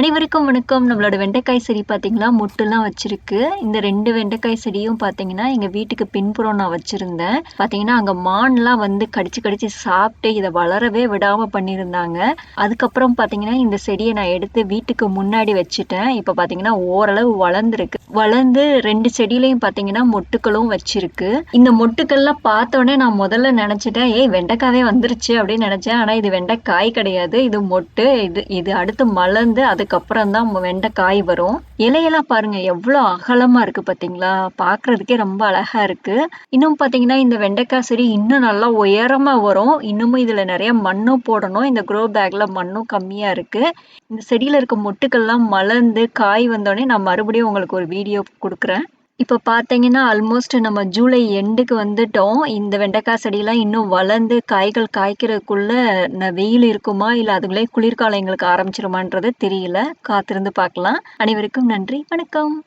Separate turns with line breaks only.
அனைவருக்கும் வணக்கம். நம்மளோட வெண்டைக்காய் செடி பார்த்தீங்கன்னா மொட்டுலாம் வச்சிருக்கு. இந்த ரெண்டு வெண்டைக்காய் செடியும் பார்த்தீங்கன்னா எங்கள் வீட்டுக்கு பின்புறம் நான் வச்சுருந்தேன். பார்த்தீங்கன்னா அங்கே மான்லாம் வந்து கடிச்சு கடிச்சு சாப்பிட்டு இதை வளரவே விடாமல் பண்ணியிருந்தாங்க. அதுக்கப்புறம் பார்த்தீங்கன்னா இந்த செடியை நான் எடுத்து வீட்டுக்கு முன்னாடி வச்சுட்டேன். இப்போ பார்த்தீங்கன்னா ஓரளவு வளர்ந்துருக்கு. வளர்ந்து ரெண்டு செடியிலையும் பார்த்தீங்கன்னா மொட்டுக்களும் வச்சிருக்கு. இந்த மொட்டுக்கள்லாம் பார்த்தோன்னே நான் முதல்ல நினச்சிட்டேன் ஏய் வெண்டைக்காவே வந்துருச்சு அப்படின்னு நினச்சேன். ஆனால் இது வெண்டைக்காய் கிடையாது. இது மொட்டு. இது இது அடுத்து மலர்ந்து அதுக்கப்புறம் தான் வெண்டைக்காய் வரும். இலையெல்லாம் பாருங்க எவ்வளோ அகலமா இருக்கு பார்த்தீங்களா பார்க்கறதுக்கே ரொம்ப அழகா இருக்கு. இன்னும் பார்த்தீங்கன்னா இந்த வெண்டைக்காய் செடி இன்னும் நல்லா உயரமா வரும். இன்னமும் இதுல நிறைய மண்ணும் போடணும். இந்த க்ரோ பேக்ல மண்ணும் கம்மியா இருக்கு. இந்த செடியில இருக்க மொட்டுக்கள்லாம் மலர்ந்து காய் வந்தோடனே நான் மறுபடியும் உங்களுக்கு ஒரு வீடியோ கொடுக்குறேன். இப்போ பார்த்தீங்கன்னா ஆல்மோஸ்ட் நம்ம ஜூலை எண்டுக்கு வந்துட்டோம். இந்த வெண்டைக்காய் செடியெல்லாம் இன்னும் வளர்ந்து காய்கள் காய்க்கிறதுக்குள்ள ந- வெயில் இருக்குமா? இல்ல அதுக்குள்ளே குளிர்காலம் எங்களுக்கு ஆரம்பிச்சிருமான்றது தெரியல. காத்திருந்து பார்க்கலாம். அனைவருக்கும் நன்றி. வணக்கம்.